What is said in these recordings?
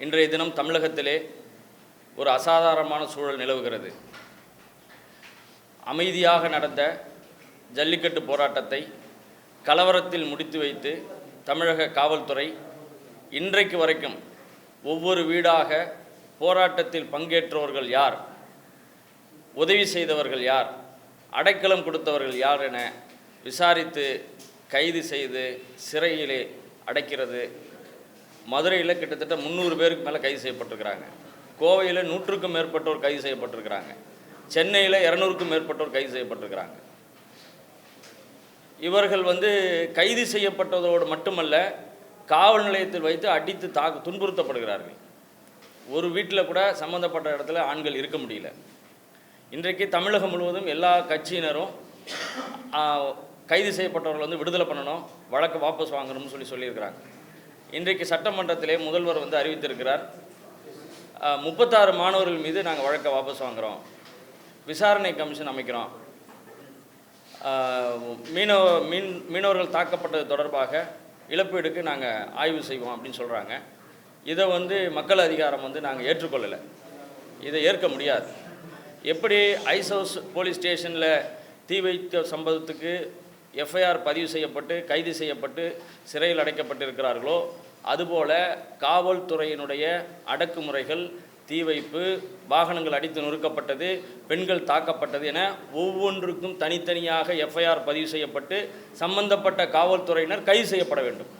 இன்றைய தினம் தமிழகத்திலே ஒரு அசாதாரணமான சூழல் நிலவுகிறது. அமைதியாக நடந்த ஜல்லிக்கட்டு போராட்டத்தை கலவரத்தில் முடித்து வைத்து தமிழக காவல்துறை இன்றைக்கு வரைக்கும் ஒவ்வொரு வீடாக போராட்டத்தில் பங்கேற்றவர்கள் யார் உதவி செய்தவர்கள் யார் அடைக்கலம் கொடுத்தவர்கள் யார் என விசாரித்து கைது செய்து சிறையிலே அடைக்கிறது மதுரையில் கிட்டத்தட்ட முந்நூறு பேருக்கு மேலே கைது செய்யப்பட்டிருக்கிறாங்க. கோவையில் நூற்றுக்கும் மேற்பட்டோர் கைது செய்யப்பட்டிருக்கிறாங்க. சென்னையில் இரநூறுக்கும் மேற்பட்டோர் கைது செய்யப்பட்டிருக்கிறாங்க. இவர்கள் வந்து கைது செய்யப்பட்டதோடு மட்டுமல்ல காவல் நிலையத்தில் வைத்து அடித்து தாக்கு துன்புறுத்தப்படுகிறார்கள். ஒரு வீட்டில் கூட சம்மந்தப்பட்ட இடத்துல ஆண்கள் இருக்க முடியல. இன்றைக்கு தமிழகம் முழுவதும் எல்லா கட்சியினரும் கைது செய்யப்பட்டவர்கள் வந்து விடுதலை பண்ணணும் வழக்கு வாபஸ் வாங்கணும்னு சொல்லி சொல்லியிருக்கிறாங்க. இன்றைக்கு சட்டமன்றத்திலே முதல்வர் வந்து அறிவித்திருக்கிறார் முப்பத்தாறு மாணவர்கள் மீது நாங்கள் வழக்கை வாபஸ் வாங்குகிறோம் விசாரணை கமிஷன் அமைக்கிறோம். மீனவ மீன் மீனவர்கள் தாக்கப்பட்டது தொடர்பாக இழப்பீடுக்கு நாங்கள் ஆய்வு செய்வோம் அப்படின்னு சொல்கிறாங்க இதை வந்து மக்கள் அதிகாரம் வந்து நாங்கள் ஏற்றுக்கொள்ளலை. இதை ஏற்க முடியாது. எப்படி ஐஸ் ஹவுஸ் போலீஸ் ஸ்டேஷனில் தீ வைத்த சம்பவத்துக்கு எஃப்ஐஆர் பதிவு செய்யப்பட்டு கைது செய்யப்பட்டு சிறையில் அடைக்கப்பட்டிருக்கிறார்களோ அதுபோல காவல்துறையினுடைய அடக்குமுறைகள் தீ வைப்பு வாகனங்கள் அடித்து நொறுக்கப்பட்டது பெண்கள் தாக்கப்பட்டது என ஒவ்வொன்றுக்கும் தனித்தனியாக எஃப்ஐஆர் பதிவு செய்யப்பட்டு சம்பந்தப்பட்ட காவல்துறையினர் கைது செய்யப்பட வேண்டும்.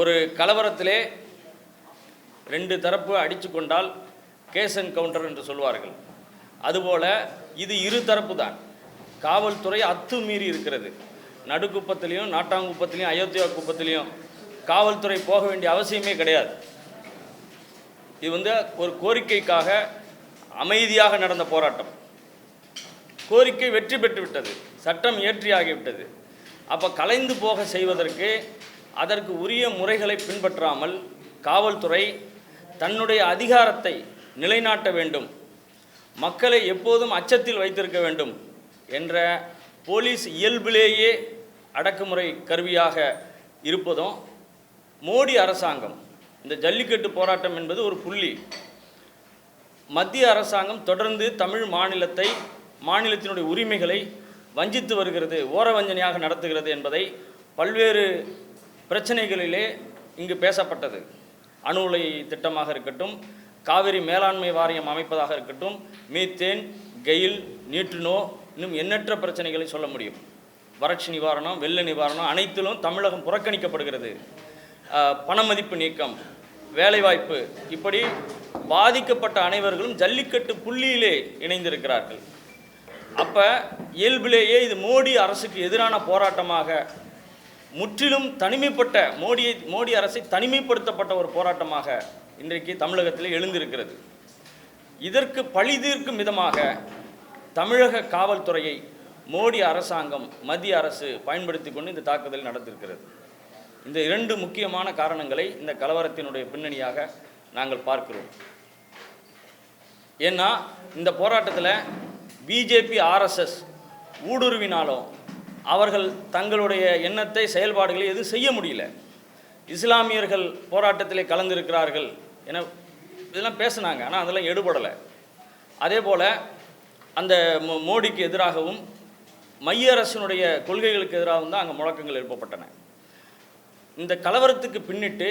ஒரு கலவரத்திலே ரெண்டு தரப்பு அடித்து கொண்டால் கேஸ் என்கவுண்டர் கவுண்டர் என்று சொல்வார்கள். அதுபோல இது இரு தரப்பு தான். காவல்துறை அத்துமீறி இருக்கிறது. நடுக்குப்பத்திலையும் நாட்டாங்குப்பத்திலையும் அயோத்தியா குப்பத்திலையும் காவல்துறை போக வேண்டிய அவசியமே கிடையாது. இது வந்து ஒரு கோரிக்கைக்காக அமைதியாக நடந்த போராட்டம். கோரிக்கை வெற்றி பெற்று விட்டது. சட்டம் இயற்றியாகிவிட்டது அப்போ கலைந்து போக செய்வதற்கு அதற்கு உரிய முறைகளை பின்பற்றாமல் காவல்துறை தன்னுடைய அதிகாரத்தை நிலைநாட்ட வேண்டும். மக்களை எப்போதும் அச்சத்தில் வைத்திருக்க வேண்டும் என்ற போலீஸ் இயல்பிலேயே அடக்குமுறை கருவியாக இருப்பதும் மோடி அரசாங்கம் இந்த ஜல்லிக்கட்டு போராட்டம் என்பது ஒரு புள்ளி. மத்திய அரசாங்கம் தொடர்ந்து தமிழ் மாநிலத்தை மாநிலத்தினுடைய உரிமைகளை வஞ்சித்து வருகிறது ஓரவஞ்சனையாக நடத்துகிறது என்பதை பல்வேறு பிரச்சனைகளிலே இங்கு பேசப்பட்டது. அணு உலை திட்டமாக இருக்கட்டும் காவிரி மேலாண்மை வாரியம் அமைப்பதாக இருக்கட்டும் மீத்தேன் கெயில் நீற்றுநோ இன்னும் எண்ணற்ற பிரச்சனைகளை சொல்ல முடியும். வறட்சி நிவாரணம் வெள்ள நிவாரணம் அனைத்திலும் தமிழகம் புறக்கணிக்கப்படுகிறது. பணமதிப்பு நீக்கம் வேலைவாய்ப்பு இப்படி பாதிக்கப்பட்ட அனைவர்களும் ஜல்லிக்கட்டு புள்ளியிலே இணைந்திருக்கிறார்கள். அப்போ இயல்பிலேயே இது மோடி அரசுக்கு எதிரான போராட்டமாக முற்றிலும் தனிமைப்பட்ட மோடியை மோடி அரசை தனிமைப்படுத்தப்பட்ட ஒரு போராட்டமாக இன்றைக்கு தமிழகத்தில் எழுந்திருக்கிறது. இதற்கு பழி தீர்க்கும் விதமாக தமிழக காவல்துறையை மோடி அரசாங்கம் மத்திய அரசு பயன்படுத்தி கொண்டு இந்த தாக்குதல் நடத்திருக்கிறது இந்த இரண்டு முக்கியமான காரணங்களை இந்த கலவரத்தினுடைய பின்னணியாக நாங்கள் பார்க்கிறோம். ஏன்னா இந்த போராட்டத்தில் பிஜேபி ஆர்எஸ்எஸ் ஊடுருவினாலும் அவர்கள் தங்களுடைய எண்ணத்தை செயல்பாடுகளை எதுவும் செய்ய முடியல. இஸ்லாமியர்கள் போராட்டத்திலே கலந்திருக்கிறார்கள் என இதெல்லாம் பேசுனாங்க ஆனால் அதெல்லாம் எடுபடலை. அதே போல் அந்த மோ- மோடிக்கு எதிராகவும் மைய அரசினுடைய கொள்கைகளுக்கு எதிராகவும் தான் அங்கே முழக்கங்கள் எழுப்பப்பட்டன. இந்த கலவரத்துக்கு பின்னிட்டு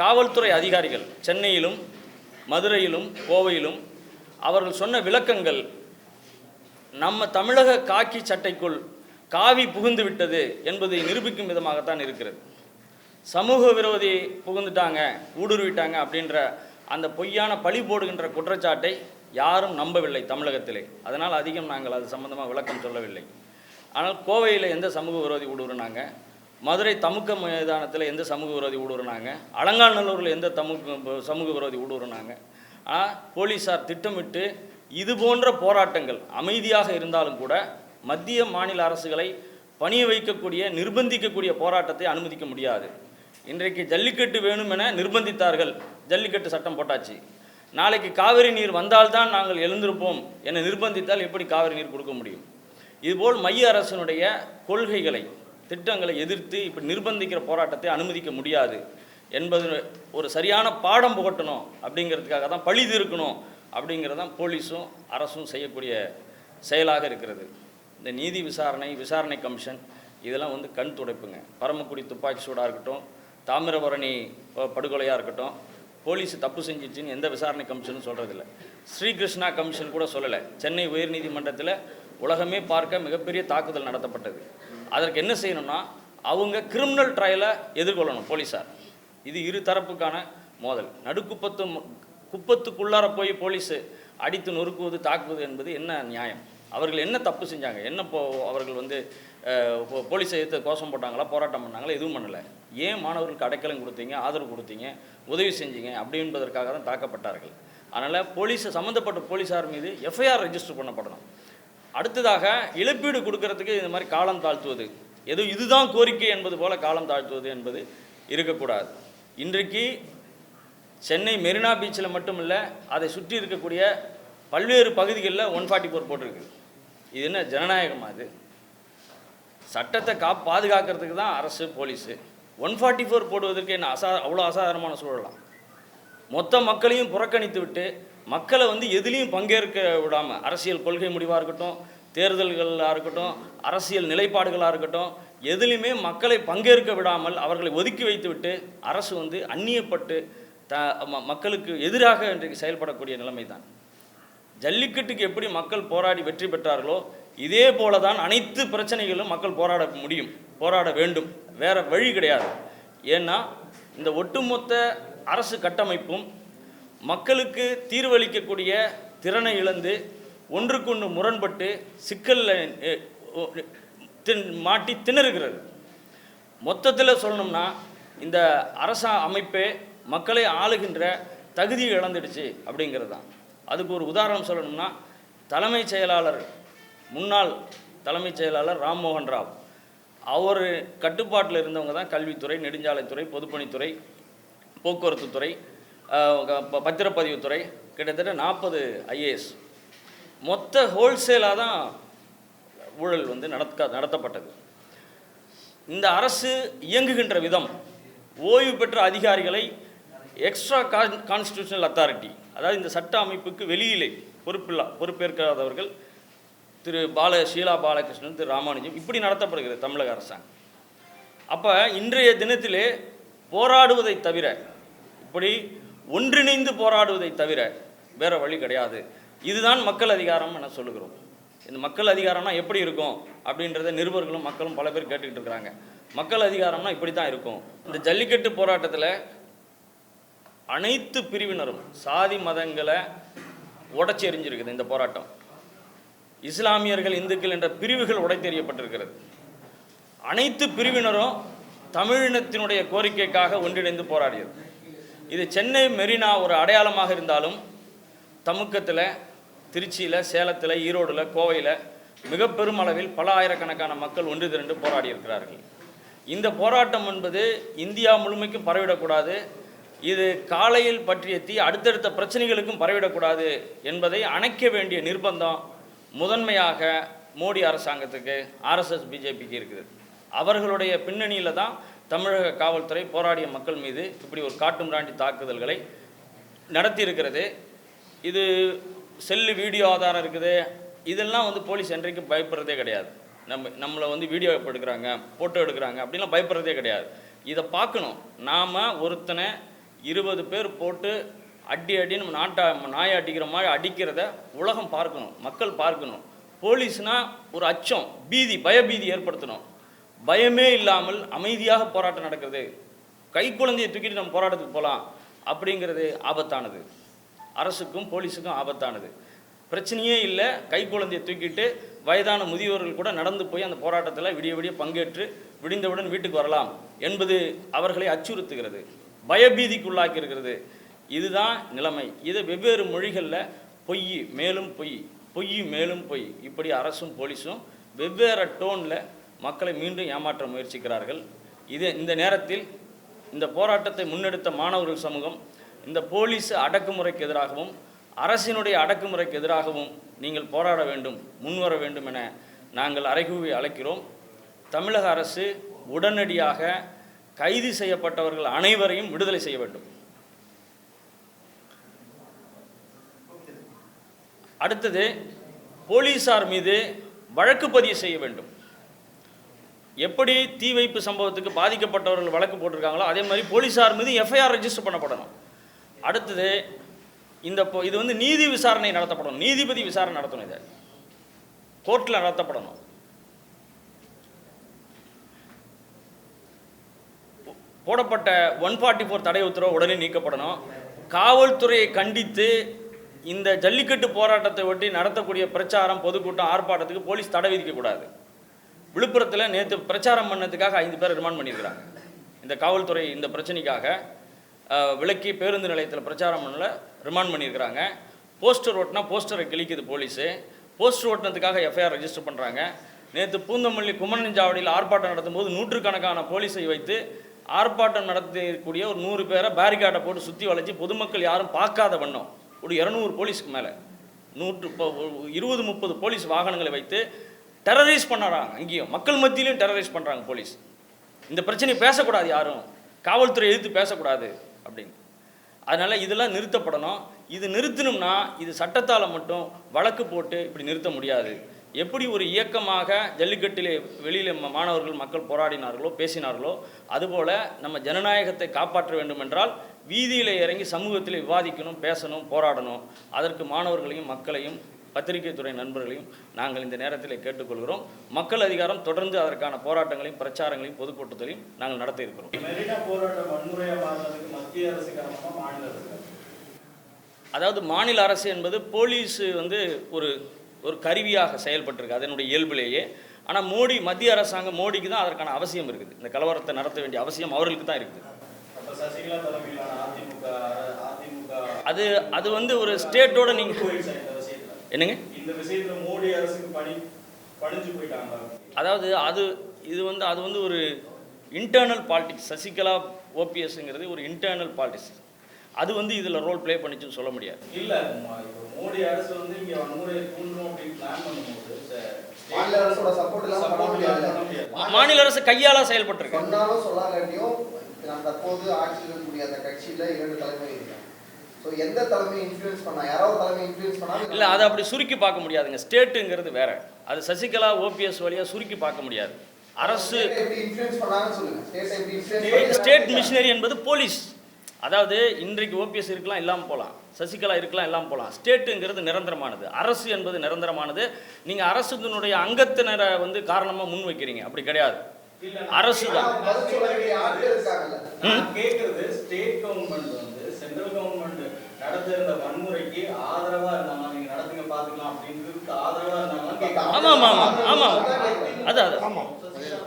காவல்துறை அதிகாரிகள் சென்னையிலும் மதுரையிலும் கோவையிலும் அவர்கள் சொன்ன விளக்கங்கள் நம்ம தமிழக காக்கி சட்டைக்குள் காவி புகுந்து விட்டது என்பதை நிரூபிக்கும் விதமாகத்தான் இருக்கிறது. சமூக விரோதி புகுந்துட்டாங்க ஊடுருவிட்டாங்க அப்படின்ற அந்த பொய்யான பழி போடுகின்ற குற்றச்சாட்டை யாரும் நம்பவில்லை தமிழகத்திலே. அதனால் அதிகம் நாங்கள் அது சம்பந்தமாக விளக்கம் சொல்லவில்லை. ஆனால் கோவையில் எந்த சமூக விரோதி ஊடுருவினாங்க? மதுரை தமுக்க மைதானத்தில் எந்த சமூக விரோதி ஊடுருனாங்க? அலங்காநல்லூரில் எந்த தமுக சமூக விரோதி ஊடுருனாங்க? ஆனால் போலீஸார் திட்டமிட்டு இது போன்ற போராட்டங்கள் அமைதியாக இருந்தாலும் கூட மத்திய மாநில அரசுகளை பணிய வைக்கக்கூடிய நிர்பந்திக்கக்கூடிய போராட்டத்தை அனுமதிக்க முடியாது. இன்றைக்கு ஜல்லிக்கட்டு வேணும் என நிர்பந்தித்தார்கள். ஜல்லிக்கட்டு சட்டம் போட்டாச்சு. நாளைக்கு காவிரி நீர் வந்தால்தான் நாங்கள் எழுந்திருப்போம் என நிர்பந்தித்தால் எப்படி காவிரி நீர் கொடுக்க முடியும்? இதுபோல் மைய அரசினுடைய கொள்கைகளை திட்டங்களை எதிர்த்து இப்போ நிர்பந்திக்கிற போராட்டத்தை அனுமதிக்க முடியாது என்பது ஒரு சரியான பாடம் புகட்டணும் அப்படிங்கிறதுக்காக தான் பழி தீர்க்கணும் அப்படிங்கிறது தான் போலீஸும் அரசும் செய்யக்கூடிய செயலாக இருக்கிறது. இந்த நீதி விசாரணை விசாரணை கமிஷன் இதெல்லாம் வந்து கண் துடைப்புங்க. பரமக்குடி துப்பாக்கி சூடாக இருக்கட்டும் தாமிரபரணி ப- படுகொலையாக இருக்கட்டும் போலீஸ் தப்பு செஞ்சிச்சின்னு எந்த விசாரணை கமிஷனும் சொல்கிறதில்ல ஸ்ரீகிருஷ்ணா கமிஷன் கூட சொல்லலை. சென்னை உயர்நீதிமன்றத்தில் உலகமே பார்க்க மிகப்பெரிய தாக்குதல் நடத்தப்பட்டது. அதற்கு என்ன செய்யணும்னா அவங்க கிரிமினல் ட்ரையலை எதிர்கொள்ளணும் போலீஸார். இது இரு தரப்புக்கான மோதல். நடுக்குப்பத்து குப்பத்துக்குள்ளார போய் போலீஸு அடித்து நொறுக்குவது தாக்குவது என்பது என்ன நியாயம்? அவர்கள் என்ன தப்பு செஞ்சாங்க? என்ன போ அவர்கள் வந்து போலீஸை எதிர்த்து கோஷம் போட்டாங்களா போராட்டம் பண்ணாங்களா எதுவும் பண்ணலை. ஏன் மாணவர்களுக்கு அடைக்கலம் கொடுத்தீங்க ஆதரவு கொடுத்தீங்க உதவி செஞ்சீங்க அப்படி என்பதற்காக தான் தாக்கப்பட்டார்கள். அதனால் போலீஸ் சம்மந்தப்பட்ட போலீஸார் மீது எஃப்ஐஆர் ரெஜிஸ்டர் பண்ணப்படணும். அடுத்ததாக இழப்பீடு கொடுக்கறதுக்கு இந்த மாதிரி காலம் தாழ்த்துவது. ஏதோ இதுதான் கோரிக்கை என்பது போல காலம் தாழ்த்துவது என்பது இருக்கக்கூடாது. இன்றைக்கு சென்னை மெரினா பீச்சில் மட்டும் இல்லை அதை சுற்றி இருக்கக்கூடிய பல்வேறு பகுதிகளில் ஒன் ஃபார்ட்டி ஃபோர் போட்டிருக்கு. இது என்ன ஜனநாயகமா இது? சட்டத்தை கா பாதுகாக்கிறதுக்கு தான் அரசு போலீஸு. ஒன் ஃபார்ட்டி ஃபோர் போடுவதற்கு என்ன அசா அவ்வளோ அசாதாரணமான சூழலாம். மொத்த மக்களையும் புறக்கணித்து விட்டு மக்களை வந்து எதுலேயும் பங்கேற்க விடாமல் அரசியல் கொள்கை முடிவாக இருக்கட்டும் தேர்தல்களாக இருக்கட்டும் அரசியல் நிலைப்பாடுகளாக இருக்கட்டும் எதுலேயுமே மக்களை பங்கேற்க விடாமல் அவர்களை ஒதுக்கி வைத்துவிட்டு அரசு வந்து அந்நியப்பட்டு த ம- மக்களுக்கு எதிராக இன்றைக்கு செயல்படக்கூடிய நிலைமை தான் ஜல்லிக்கட்டுக்கு எப்படி மக்கள் போராடி வெற்றி பெற்றார்களோ இதே போல தான் அனைத்து பிரச்சனைகளும் மக்கள் போராட முடியும் போராட வேண்டும். வேற வழி கிடையாது. ஏன்னா இந்த ஒட்டுமொத்த அரசு கட்டமைப்பும் மக்களுக்கு தீர்வளிக்கக்கூடிய திறனை இழந்து ஒன்றுக்கொன்று முரண்பட்டு சிக்கலில் தின் மாட்டி திணறுகிறது. மொத்தத்தில் சொல்லணும்னா இந்த அரச அமைப்பே மக்களை ஆளுகின்ற தகுதியை இழந்துடுச்சு அப்படிங்கிறது தான் அதுக்கு ஒரு உதாரணம் சொல்லணும்னா தலைமைச் செயலாளர் முன்னாள் தலைமைச் செயலாளர் ராம்மோகன் ராவ். அவர் கட்டுப்பாட்டில் இருந்தவங்க தான் கல்வித்துறை நெடுஞ்சாலைத்துறை பொதுப்பணித்துறை போக்குவரத்து துறை பத்திரப்பதிவுத்துறை கிட்டத்தட்ட நாற்பது ஐஏஎஸ். மொத்த ஹோல்சேலாக தான் ஊழல் வந்து நடக்க நடத்தப்பட்டது. இந்த அரசு இயங்குகின்ற விதம் ஓய்வு பெற்ற அதிகாரிகளை எக்ஸ்ட்ரா கான் கான்ஸ்டியூஷனல் அத்தாரிட்டி அதாவது இந்த சட்ட அமைப்புக்கு வெளியிலே பொறுப்பில்லா பொறுப்பேற்காதவர்கள் திரு பால ஷீலா பாலகிருஷ்ணன் திரு ராமானுஜம் இப்படி நடத்தப்படுகிறது தமிழக அரசாங்கம். அப்போ இன்றைய தினத்திலே போராடுவதை தவிர இப்படி ஒன்றிணைந்து போராடுவதை தவிர வேறு வழி கிடையாது. இதுதான் மக்கள் அதிகாரம் என சொல்லுகிறோம். இந்த மக்கள் அதிகாரம்னா எப்படி இருக்கும்? அப்படின்றத நிருபர்களும் மக்களும் பல பேர் கேட்டுக்கிட்டு இருக்கிறாங்க. மக்கள் அதிகாரம்னா இப்படி தான் இருக்கும். இந்த ஜல்லிக்கட்டு போராட்டத்தில் அனைத்து பிரிவினரும் சாதி மதங்களை உடச்சி எறிஞ்சிருக்குது இந்த போராட்டம். இஸ்லாமியர்கள் இந்துக்கள் என்ற பிரிவுகள் உடைத்தெறியப்பட்டிருக்கிறது. அனைத்து பிரிவினரும் தமிழினத்தினுடைய கோரிக்கைக்காக ஒன்றிணைந்து போராடியது. இது சென்னை மெரினா ஒரு அடையாளமாக இருந்தாலும் தமுக்கத்தில் திருச்சியில் சேலத்தில் ஈரோடில் கோவையில் மிக பெருமளவில் பல ஆயிரக்கணக்கான மக்கள் ஒன்று திரண்டு போராடி இருக்கிறார்கள். இந்த போராட்டம் என்பது இந்தியா முழுமைக்கும் பரவிடக்கூடாது. இது காலையில் பற்றிய தீ அடுத்தடுத்த பிரச்சனைகளுக்கும் பரவிடக்கூடாது என்பதை அணைக்க வேண்டிய நிர்பந்தம் முதன்மையாக மோடி அரசாங்கத்துக்கு ஆர்எஸ்எஸ் பிஜேபிக்கு இருக்குது. அவர்களுடைய பின்னணியில் தான் தமிழக காவல்துறை போராடிய மக்கள் மீது இப்படி ஒரு காட்டும் ராண்டி தாக்குதல்களை நடத்தி இருக்கிறது இது செல்லு வீடியோ ஆதாரம் இருக்குது. இதெல்லாம் வந்து போலீஸ் என்றைக்கு பயப்படுறதே கிடையாது. நம்ம நம்மளை வந்து வீடியோ எடுக்கிறாங்க ஃபோட்டோ எடுக்கிறாங்க அப்படிலாம் பயப்படுறதே கிடையாது. இதை பார்க்கணும். நாம் ஒருத்தனை இருபது பேர் போட்டு அடி அடி நம்ம நாட்டை நாயை அடிக்கிற மாதிரி அடிக்கிறத உலகம் பார்க்கணும். மக்கள் பார்க்கணும். போலீஸ்னால் ஒரு அச்சம் பீதி பயபீதி ஏற்படுத்தணும். பயமே இல்லாமல் அமைதியாக போராட்டம் நடக்கிறது. கை குழந்தையை தூக்கிட்டு நம்ம போராட்டத்துக்கு போகலாம் அப்படிங்கிறது ஆபத்தானது. அரசுக்கும் போலீஸுக்கும் ஆபத்தானது. பிரச்சனையே இல்லை. கை குழந்தையை தூக்கிட்டு வயதான முதியோர்கள் கூட நடந்து போய் அந்த போராட்டத்தில் விடிய விடிய பங்கேற்று விடிந்தவுடன் வீட்டுக்கு வரலாம் என்பது அவர்களை அச்சுறுத்துகிறது. பயபீதிக்குள்ளாக்கி இருக்கிறது. இதுதான் நிலைமை. இது வெவ்வேறு மொழிகளில் பொய் மேலும் பொய் பொய் மேலும் பொய் இப்படி அரசும் போலீஸும் வெவ்வேறு டோனில் மக்களை மீண்டும் ஏமாற்ற முயற்சிக்கிறார்கள். இது இந்த நேரத்தில் இந்த போராட்டத்தை முன்னெடுத்த மாணவர்கள் சமூகம் இந்த போலீஸ் அடக்குமுறைக்கு எதிராகவும் அரசினுடைய அடக்குமுறைக்கு எதிராகவும் நீங்கள் போராட வேண்டும் முன்வர வேண்டும் என நாங்கள் அறைகூவி அழைக்கிறோம். தமிழக அரசு உடனடியாக கைது செய்யப்பட்டவர்கள் அனைவரையும் விடுதலை செய்ய வேண்டும். அடுத்தது போலீசார் மீது வழக்கு பதிவு செய்ய வேண்டும். எப்படி தீ வைப்பு சம்பவத்துக்கு பாதிக்கப்பட்டவர்கள் வழக்கு போட்டிருக்காங்களோ அதே மாதிரி போலீஸார் மீது எஃப்ஐஆர் ரெஜிஸ்டர் பண்ணப்படணும். அடுத்தது இந்த இது வந்து நீதி விசாரணை நடத்தப்படணும். நீதிபதி விசாரணை நடத்தணும் இதை. கோர்ட்டில் நடத்தப்படணும். போடப்பட்ட ஒன் ஃபார்ட்டி ஃபோர் தடை உத்தரவு உடனே நீக்கப்படணும். காவல்துறையை கண்டித்து இந்த ஜல்லிக்கட்டு போராட்டத்தை ஒட்டி நடத்தக்கூடிய பிரச்சாரம் பொதுக்கூட்டம் ஆர்ப்பாட்டத்துக்கு போலீஸ் தடை விதிக்கக்கூடாது. விழுப்புரத்தில் நேற்று பிரச்சாரம் பண்ணதுக்காக ஐந்து பேர் ரிமாண்ட் பண்ணியிருக்கிறாங்க. இந்த காவல்துறை இந்த பிரச்சனைக்காக விளக்கி விலக்கி பேருந்து நிலையத்தில் பிரச்சாரம் பண்ணல ரிமாண்ட் பண்ணியிருக்கிறாங்க. போஸ்டர் ஓட்டினா போஸ்டரை கிழிக்குது போலீஸு. போஸ்டர் ஓட்டினதுக்காக எஃப்ஐஆர் ரெஜிஸ்டர் பண்ணுறாங்க நேற்று பூந்தமல்லி குமரஞ்சாவடியில் ஆர்ப்பாட்டம் நடத்தும்போது நூற்றுக்கணக்கான போலீஸை வைத்து ஆர்ப்பாட்டம் நடத்தக்கூடிய ஒரு நூறு பேரை பேரிகார்டை போட்டு சுற்றி வளைச்சி பொதுமக்கள் யாரும் பார்க்காத வண்ணம். ஒரு இரநூறு போலீஸ்க்கு மேலே. நூற்று இப்போ இருபது முப்பது போலீஸ் வாகனங்களை வைத்து டெரரைஸ் பண்ணுறாங்க அங்கேயும் மக்கள் மத்தியிலையும் டெரரைஸ் பண்ணுறாங்க போலீஸ் இந்த பிரச்சனையை பேசக்கூடாது யாரும். காவல்துறை எதிர்த்து பேசக்கூடாது அப்படின்னு. அதனால் இதெல்லாம் நிறுத்தப்படணும். இது நிறுத்தணும்னா இது சட்டத்தால் மட்டும் வழக்கு போட்டு இப்படி நிறுத்த முடியாது. எப்படி ஒரு இயக்கமாக ஜல்லிக்கட்டிலே வெளியில் மாணவர்கள் மக்கள் போராடினார்களோ பேசினார்களோ அதுபோல் நம்ம ஜனநாயகத்தை காப்பாற்ற வேண்டும் என்றால் வீதியில் இறங்கி சமூகத்தில் விவாதிக்கணும் பேசணும் போராடணும். அதற்கு மாணவர்களையும் மக்களையும் பத்திரிகை துறை நண்பர்களையும் நாங்கள் இந்த நேரத்தில் கேட்டுக்கொள்கிறோம். மக்கள் அதிகாரம் தொடர்ந்து அதற்கான போராட்டங்களையும் பிரச்சாரங்களையும் பொதுக்கூட்டத்திலையும் நாங்கள் நடத்த இருக்கிறோம்? அதாவது மாநில அரசு என்பது போலீஸ் வந்து ஒரு ஒரு கருவியாக செயல்பட்டிருக்கு அதனுடைய இயல்பிலேயே. ஆனால் மோடி மத்திய அரசாங்கம் மோடிக்கு தான் அதற்கான அவசியம் இருக்குது. இந்த கலவரத்தை நடத்த வேண்டிய அவசியம் அவர்களுக்கு தான் இருக்குது. அது அது வந்து ஒரு ஸ்டேட்டோட நீங்கள் என்னங்க? இந்த விஷயத்துல மோடி அரசுக்கு பணி பணிஞ்சு போயிட்டாங்களா? அதாவது அது இது வந்து அது வந்து ஒரு இன்டர்னல் பாலிடிக்ஸ் சசிகலா ஓபிஎஸ்ங்கிறது ஒரு இன்டர்னல் பாலிடிக்ஸ் அது வந்து இதில் ரோல் ப்ளே பண்ணிச்சுன்னு சொல்ல முடியாது. இல்ல மோடி அரசு வந்து இங்க வன்முறையை தூண்டணும் அப்படின்னு பிளான் பண்ணும்போது மாநில அரசோட. மா- மாநில அரசு கையால செயல்பட்டிருக்கு. சொன்னாலும் சொல்லாங்காட்டியும் நான் தற்போது ஆட்சியில் இருக்கக்கூடிய அந்த கட்சியில இரண்டு தலைமை இருக்காங்க. எந்த தலைமை இன்ஃப்ளூயன்ஸ் பண்ணா யாராவது தலைமை இன்ஃப்ளூயன்ஸ் பண்ணாலும் இல்லை அதை அப்படி சுருக்கி பார்க்க முடியாதுங்க. ஸ்டேட்டுங்கிறது வேற. அது சசிகலா ஓபிஎஸ் வழியாக சுருக்கி பார்க்க முடியாது. அரசு ஸ்டேட் மிஷினரி என்பது போலீஸ். அதாவது இன்றைக்கு ஓபிஎஸ் இருக்கலாம் இல்லாமல் போகலாம் சசிகலா இருக்கலாம் இல்லாமல் போகலாம் ஸ்டேட்டுங்கிறது நிரந்தரமானது. அரசு என்பது நிரந்தரமானது. நீங்கள் அரசுனுடைய அங்கத்தினரை வந்து காரணமாக முன் வைக்கிறீங்க அப்படி கிடையாது. அரசு தான். ஸ்டேட் கவர்மெண்ட் வந்து சென்ட்ரல் கவர்மெண்ட் நடத்த இருந்த வன்முறைக்கு ஆதரவா இருந்தாங்க நீங்க நடத்துங்க பாத்துக்கலாம் அப்படின்றதுக்கு ஆதரவா இருந்தாங்கன்னு கேட்கலாம் ஆமாம் ஆமாம் ஆமாம் ஆமாம் அது அது. ஆமாம்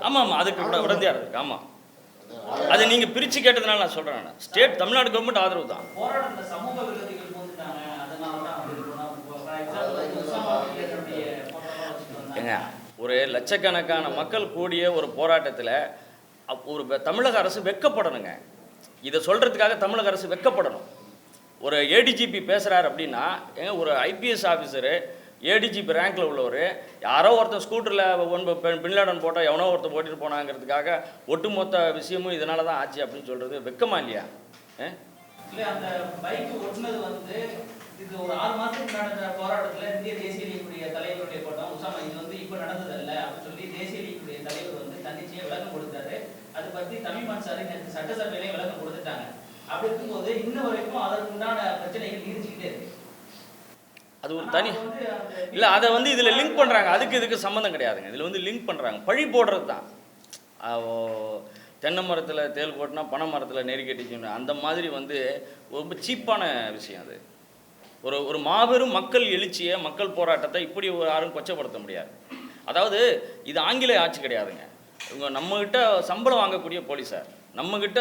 ஆமாம் அதுக்கு கூட உடந்தையாக இருக்கு. ஆமாம் அதை நீங்கள் பிரித்து கேட்டதுனால நான் சொல்கிறேன் நான். ஸ்டேட் தமிழ்நாடு கவர்மெண்ட் ஆதரவு தான். ஏங்க ஒரு லட்சக்கணக்கான மக்கள் கூடிய ஒரு போராட்டத்தில் ஒரு தமிழக அரசு வெக்கப்படணுங்க. இதை சொல்கிறதுக்காக தமிழக அரசு வெக்கப்படணும். ஒரு ஏடிஜிபி பேசுகிறார் அப்படின்னா ஏங்க ஒரு ஐபிஎஸ் ஆஃபீஸரு ஏடிஜிபி ரேங்க்கில் உள்ளவர் யாரோ ஒருத்தர் ஸ்கூட்டரில் ஒன்பது பின்லாடன் போட்டால் எவனோ ஒருத்தர் ஓட்டிட்டு போனாங்கிறதுக்காக ஒட்டுமொத்த விஷயமும் இதனால தான் ஆச்சு அப்படின்னு சொல்கிறது வெக்கமா இல்லையா? ஆ? இது ஒரு ஆறு நடந்த இந்திய தேசிய லீக்குடைய தலைவருடைய உசாமா இது வந்து அப்படின்னு சொல்லி தேசிய லீக்குடைய தலைவர் வந்து விளக்கம் கொடுத்தாரு. சட்டசபையிலையும் விளக்கம் கொடுத்துட்டாங்க. அப்படி இருக்கும்போது இன்ன வரைக்கும் அதற்குண்டான பிரச்சனைகள் நீடிச்சுக்கிட்டே இருக்கு. அது ஒரு தனி இல்லை அதை வந்து இதில் லிங்க் பண்ணுறாங்க அதுக்கு இதுக்கு சம்மந்தம் கிடையாதுங்க. இதில் வந்து லிங்க் பண்ணுறாங்க பழி போடுறது தான். தென்னை மரத்தில் தேள் போட்டுனா பனை மரத்தில் கட்டிக்கணும். அந்த மாதிரி வந்து ரொம்ப சீப்பான விஷயம் அது. ஒரு ஒரு மாபெரும் மக்கள் எழுச்சியை மக்கள் போராட்டத்தை இப்படி ஒரு யாரும் கொச்சப்படுத்த முடியாது. அதாவது இது ஆங்கிலேய ஆட்சி கிடையாதுங்க. இவங்க நம்மக்கிட்ட சம்பளம் வாங்கக்கூடிய போலீஸார். நம்மக்கிட்ட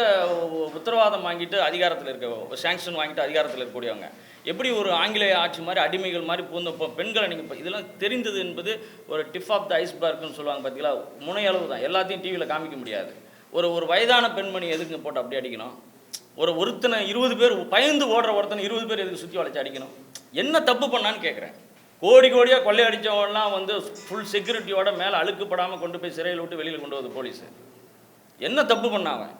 உத்தரவாதம் வாங்கிட்டு அதிகாரத்தில் இருக்க சேங்ஷன் வாங்கிட்டு அதிகாரத்தில் இருக்கக்கூடியவங்க. எப்படி ஒரு ஆங்கிலேய ஆட்சி மாதிரி அடிமைகள் மாதிரி பூந்த பெண்களை நீங்கள் இதெல்லாம் தெரிந்தது என்பது ஒரு டிப் ஆஃப் த ஐஸ்பர்க்னு சொல்லுவாங்க பார்த்தீங்களா முனையளவு தான். எல்லாத்தையும் டிவியில் காமிக்க முடியாது. ஒரு ஒரு வயதான பெண்மணி எதுக்கு போட்டு அப்படி அடிக்கணும்? ஒரு ஒருத்தனை இருபது பேர் பயந்து ஓடுற ஒருத்தனை இருபது பேர் எதுக்கு சுற்றி வளைச்சு அடிக்கணும்? என்ன தப்பு பண்ணான்னு கேட்குறேன் கோடி கோடியாக கொள்ளை அடித்தவன்லாம் வந்து ஃபுல் செக்யூரிட்டியோட மேலே அழுக்குப்படாமல் கொண்டு போய் சிறையில் விட்டு வெளியில் கொண்டு வந்து போலீஸு என்ன தப்பு பண்ணாவன்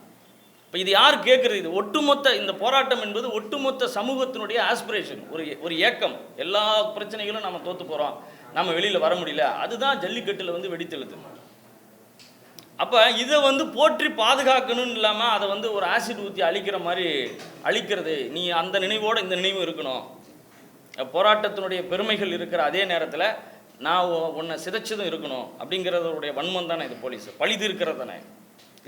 இப்போ இது யார் கேட்குறது இது ஒட்டுமொத்த இந்த போராட்டம் என்பது ஒட்டுமொத்த சமூகத்தினுடைய ஆஸ்பிரேஷன் ஒரு ஒரு ஏக்கம். எல்லா பிரச்சனைகளும் நம்ம தோற்று போகிறோம் நம்ம வெளியில் வர முடியல. அதுதான் ஜல்லிக்கட்டில் வந்து வெடித்தெழுது அப்போ இதை வந்து போற்றி பாதுகாக்கணும்னு இல்லாமல் அதை வந்து ஒரு ஆசிட் ஊற்றி அழிக்கிற மாதிரி அழிக்கிறது. நீ அந்த நினைவோடு இந்த நினைவும் இருக்கணும். போராட்டத்தினுடைய பெருமைகள் இருக்கிற அதே நேரத்தில் நான் உன்னை சிதைச்சதும் இருக்கணும். அப்படிங்கிறதோடைய வன்மம் தானே இது போலீஸ். பழிது இருக்கிறது தானே.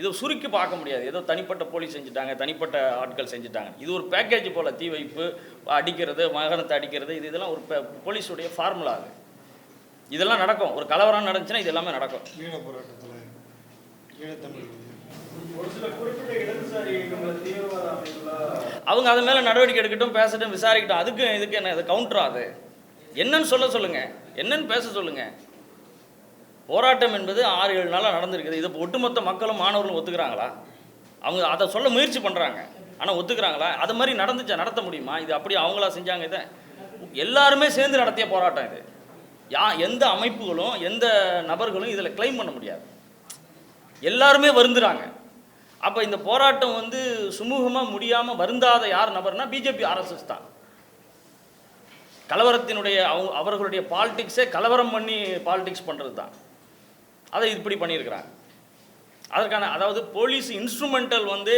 இதை சுருக்கி பார்க்க முடியாது. ஏதோ தனிப்பட்ட போலீஸ் செஞ்சுட்டாங்க தனிப்பட்ட ஆட்கள் செஞ்சுட்டாங்க இது ஒரு பேக்கேஜ் போல் தீ வைப்பு அடிக்கிறது மகனத்தை அடிக்கிறது இது இதெல்லாம் ஒரு போலீஸுடைய ஃபார்முலா அது. இதெல்லாம் நடக்கும். ஒரு கலவரம் நடந்துச்சுன்னா இது எல்லாமே நடக்கும். ஈழ போராட்டத்தில் ஈழத்தமிழ் அவங்க அது மேலே நடவடிக்கை எடுக்கட்டும் பேசட்டும் விசாரிக்கட்டும். அதுக்கு இதுக்கு என்ன? அது கவுண்டரா அது? என்னன்னு சொல்ல சொல்லுங்க. என்னன்னு பேச சொல்லுங்க. போராட்டம் என்பது ஆறு ஏழு நாளாக நடந்திருக்குது. இதை ஒட்டுமொத்த மக்களும் மாணவர்களும் ஒத்துக்கிறாங்களா? அவங்க அதை சொல்ல முயற்சி பண்ணுறாங்க ஆனால் ஒத்துக்கிறாங்களா? அது மாதிரி நடந்துச்சா? நடத்த முடியுமா? இது அப்படி அவங்களா செஞ்சாங்க இதை. எல்லாருமே சேர்ந்து நடத்திய போராட்டம் இது. யா எந்த அமைப்புகளும் எந்த நபர்களும் இதில் கிளைம் பண்ண முடியாது. எல்லாருமே வருந்துறாங்க. அப்போ இந்த போராட்டம் வந்து சுமூகமாக முடியாமல் வருந்தாத யார் நபர்னா பிஜேபி ஆர்எஸ்எஸ் தான். கலவரத்தினுடைய அவங்க அவர்களுடைய பாலிடிக்ஸே கலவரம் பண்ணி பாலிடிக்ஸ் பண்ணுறது தான் அதை இப்படி பண்ணியிருக்கிறாங்க. அதற்கான அதாவது போலீஸ் இன்ஸ்ட்ருமெண்டல் வந்து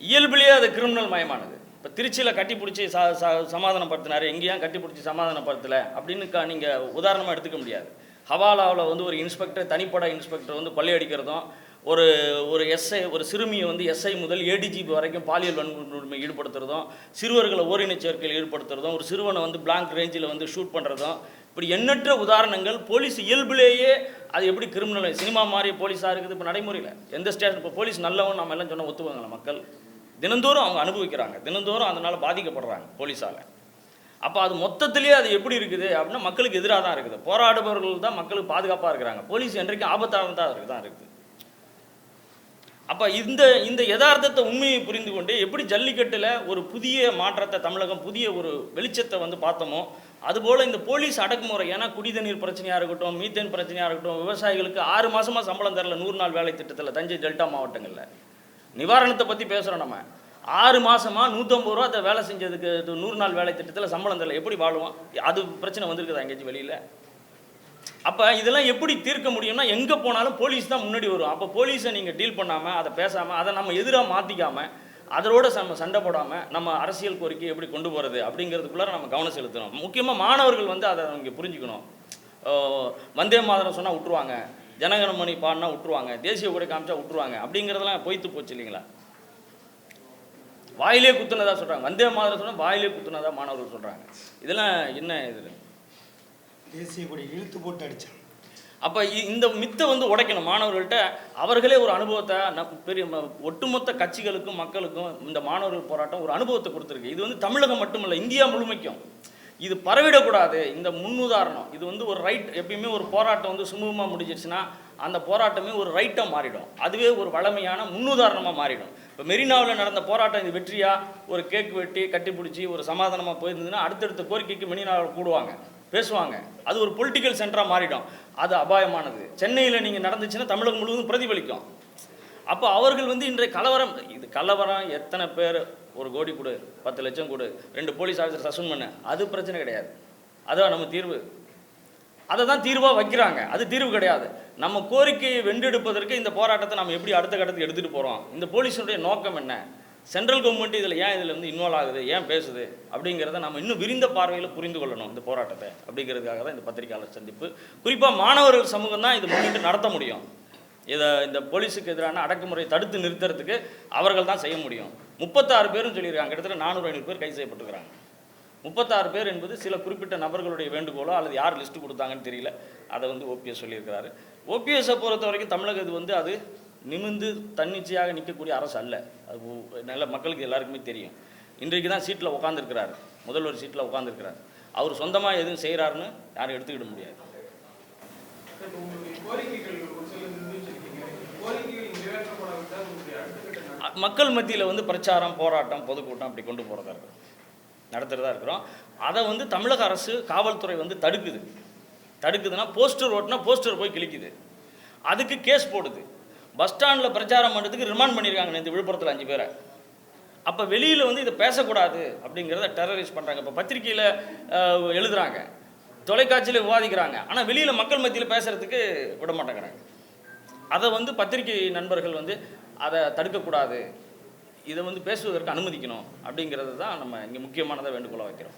இயல்பிலேயே அது கிரிமினல் மயமானது. இப்போ திருச்சியில் கட்டி பிடிச்சி ச ச எங்கேயும் கட்டி பிடிச்சி சமாதானப்படுத்தலை அப்படின்னு நீங்கள் உதாரணமாக எடுத்துக்க முடியாது. ஹவாலாவில் வந்து ஒரு இன்ஸ்பெக்டர் தனிப்பட இன்ஸ்பெக்டர் வந்து கொள்ளையடிக்கிறதும் ஒரு ஒரு எஸ்ஐ ஒரு சிறுமியை வந்து எஸ்ஐ முதல் ஏடிஜிபி வரைக்கும் பாலியல் வன்முறை ஈடுபடுத்துறதும் சிறுவர்களை ஓரினச் சேர்க்கையில் ஈடுபடுத்துறதும் ஒரு சிறுவனை வந்து பிளாங்க் ரேஞ்சில் வந்து ஷூட் பண்ணுறதும் இப்படி எண்ணற்ற உதாரணங்கள் போலீஸ் இயல்பிலேயே அது எப்படி கிரிமினல் சினிமா மாதிரி போலீஸாக இருக்குது இப்போ நடைமுறையில். எந்த ஸ்டேஷன் இப்போ போலீஸ் நல்லவன் நம்ம எல்லாம் சொன்னால் ஒத்துவாங்களா மக்கள். தினந்தோறும் அவங்க அனுபவிக்கிறாங்க. தினந்தோறும் அதனால் பாதிக்கப்படுறாங்க போலீஸால். அப்போ அது மொத்தத்திலேயே அது எப்படி இருக்குது அப்படின்னா மக்களுக்கு எதிராக தான் இருக்குது. போராடுபவர்கள் தான் மக்களுக்கு பாதுகாப்பாக இருக்கிறாங்க. போலீஸ் என்றைக்கும் ஆபத்தாக தான் இருக்குது தான் இருக்குது. அப்போ இந்த இந்த யதார்த்தத்தை உண்மையை புரிந்து கொண்டு எப்படி ஜல்லிக்கட்டில் ஒரு புதிய மாற்றத்தை தமிழகம் புதிய ஒரு வெளிச்சத்தை வந்து பார்த்தோமோ அதுபோல் இந்த போலீஸ் அடக்குமுறை ஏன்னா குடிதண்ணீர் பிரச்சனையாக இருக்கட்டும் மீத்தேன் பிரச்சனையாக இருக்கட்டும் விவசாயிகளுக்கு ஆறு மாதமாக சம்பளம் தரல நூறு நாள் வேலை திட்டத்தில் தஞ்சை டெல்டா மாவட்டங்களில். நிவாரணத்தை பற்றி பேசுகிறோம் நம்ம. ஆறு மாதமாக நூற்றம்பது ரூபா அதை வேலை செஞ்சதுக்கு நூறு நாள் வேலை திட்டத்தில் சம்பளம் தரல எப்படி வாழுவோம்? அது பிரச்சனை வந்திருக்குதா எங்கேயாச்சும் வெளியில்? அப்போ இதெல்லாம் எப்படி தீர்க்க முடியும்னா எங்கே போனாலும் போலீஸ் தான் முன்னாடி வரும். அப்போ போலீஸை நீங்கள் டீல் பண்ணாமல் அதை பேசாமல் அதை நம்ம எதிராக மாற்றிக்காமல் அதோட நம்ம சண்டை போடாமல் நம்ம அரசியல் கோரிக்கை எப்படி கொண்டு போகிறது அப்படிங்கிறதுக்குள்ளார நம்ம கவனம் செலுத்தணும். முக்கியமாக மாணவர்கள் வந்து அதை அவங்க புரிஞ்சுக்கணும். வந்தே மாதரம் சொன்னால் விட்டுருவாங்க ஜனகணமணி பாடினா விட்டுருவாங்க தேசிய கொடை காமிச்சா விட்டுருவாங்க அப்படிங்கிறதெல்லாம் பொய்த்து போச்சு இல்லைங்களா? வாயிலே குத்துனதா சொல்கிறாங்க வந்தே மாதரம் சொன்னால் வாயிலே குத்துனதா மாணவர்கள் சொல்கிறாங்க இதெல்லாம் என்ன இது? தேசிய கொடி இழுத்து போட்டு அடித்தாங்க அப்போ இந்த மித்தை வந்து உடைக்கணும். மாணவர்கள்ட்ட அவர்களே ஒரு அனுபவத்தை நம் பெரிய ம- ஒட்டுமொத்த கட்சிகளுக்கும் மக்களுக்கும் இந்த மாணவர்கள் போராட்டம் ஒரு அனுபவத்தை கொடுத்துருக்கு. இது வந்து தமிழகம் மட்டுமல்ல இந்தியா முழுமைக்கும். இது பரவிடக்கூடாது. இந்த முன்னுதாரணம். இது வந்து ஒரு ரைட் எப்பயுமே ஒரு போராட்டம் வந்து சுமூகமாக முடிஞ்சிருச்சுன்னா அந்த போராட்டமே ஒரு ரைட்டாக மாறிடும். அதுவே ஒரு வளமையான முன்னுதாரணமாக மாறிடும். இப்போ மெரினாவில் நடந்த போராட்டம் இது வெற்றியாக ஒரு கேக் வெட்டி கட்டி பிடிச்சி ஒரு சமாதானமாக போயிருந்ததுன்னா அடுத்தடுத்த கோரிக்கைக்கு மெரினாவில் கூடுவாங்க. பேசுவாங்க. அது ஒரு பொலிட்டிக்கல் சென்டராக மாறிடும். அது அபாயமானது. சென்னையில் நீங்கள் நடந்துச்சுன்னா தமிழகம் முழுவதும் பிரதிபலிக்கும். அப்போ அவர்கள் வந்து இன்றைய கலவரம் இது கலவரம் எத்தனை பேர்? ஒரு கோடி கொடு பத்து லட்சம் கொடு ரெண்டு போலீஸ் ஆஃபீஸர் சஸ்பெண்ட் பண்ண அது பிரச்சனை கிடையாது. அதான் நம்ம தீர்வு. அதை தான் தீர்வாக வைக்கிறாங்க. அது தீர்வு கிடையாது. நம்ம கோரிக்கையை வென்றெடுப்பதற்கு இந்த போராட்டத்தை நம்ம எப்படி அடுத்த கட்டத்துக்கு எடுத்துகிட்டு போகிறோம் இந்த போலீஸுடைய நோக்கம் என்ன? சென்ட்ரல் கவர்மெண்ட் இதில் ஏன் இதில் வந்து இன்வால்வ் ஆகுது? ஏன் பேசுது? அப்படிங்கிறத நம்ம இன்னும் விரிந்த பார்வையில் புரிந்து கொள்ளணும் இந்த போராட்டத்தை. அப்படிங்கிறதுக்காக தான் இந்த பத்திரிகையாளர் சந்திப்பு. குறிப்பாக மாணவர்கள் சமூகம் தான் இது முன்னிட்டு நடத்த முடியும். இதை இந்த போலீஸுக்கு எதிரான அடக்குமுறை தடுத்து நிறுத்துறதுக்கு அவர்கள் தான் செய்ய முடியும். முப்பத்தாறு பேரும் சொல்லியிருக்காங்க. கிட்டத்தட்ட நானூறு ஐநூறு பேர் கைது செய்யப்பட்டிருக்கிறாங்க. முப்பத்தாறு பேர் என்பது சில குறிப்பிட்ட நபர்களுடைய வேண்டுகோளோ அல்லது யார் லிஸ்ட்டு கொடுத்தாங்கன்னு தெரியல. அதை வந்து ஓபிஎஸ் சொல்லியிருக்கிறாரு. ஓபிஎஸ்ஸை பொறுத்த வரைக்கும் தமிழக இது வந்து அது நிமிந்து தன்னிச்சையாக நிற்கக்கூடிய அரசு அல்ல. அது நல்ல மக்களுக்கு எல்லாருக்குமே தெரியும். இன்றைக்கு தான் சீட்டில் உட்காந்துருக்கிறாரு முதல்வர் சீட்டில் உட்காந்துருக்கிறார் அவர் சொந்தமாக எதுவும் செய்கிறாருன்னு யாரும் எடுத்துக்கிட முடியாது. மக்கள் மத்தியில் வந்து பிரச்சாரம் போராட்டம் பொதுக்கூட்டம் அப்படி கொண்டு போகிறதா இருக்கும் நடத்துகிறதா இருக்கிறோம். அதை வந்து தமிழக அரசு காவல்துறை வந்து தடுக்குது. தடுக்குதுன்னா போஸ்டர் ஓட்டினா போஸ்டர் போய் கிழிக்குது. அதுக்கு கேஸ் போடுது. பஸ் ஸ்டாண்டில் பிரச்சாரம் பண்ணுறதுக்கு ரிமாண்ட் பண்ணியிருக்காங்க நேற்று விழுப்புரத்தில் அஞ்சு பேரை. அப்போ வெளியில் வந்து இதை பேசக்கூடாது அப்படிங்கிறத டெரரைஸ் பண்ணுறாங்க இப்போ பத்திரிக்கையில் எழுதுறாங்க. தொலைக்காட்சியில் விவாதிக்கிறாங்க. ஆனால் வெளியில் மக்கள் மத்தியில் பேசுகிறதுக்கு விட மாட்டேங்கிறாங்க. அதை வந்து பத்திரிகை நண்பர்கள் வந்து அதை தடுக்கக்கூடாது. இதை வந்து பேசுவதற்கு அனுமதிக்கணும் அப்படிங்கிறது தான் நம்ம இங்கே முக்கியமானதை வேண்டுகோளாக வைக்கிறோம்.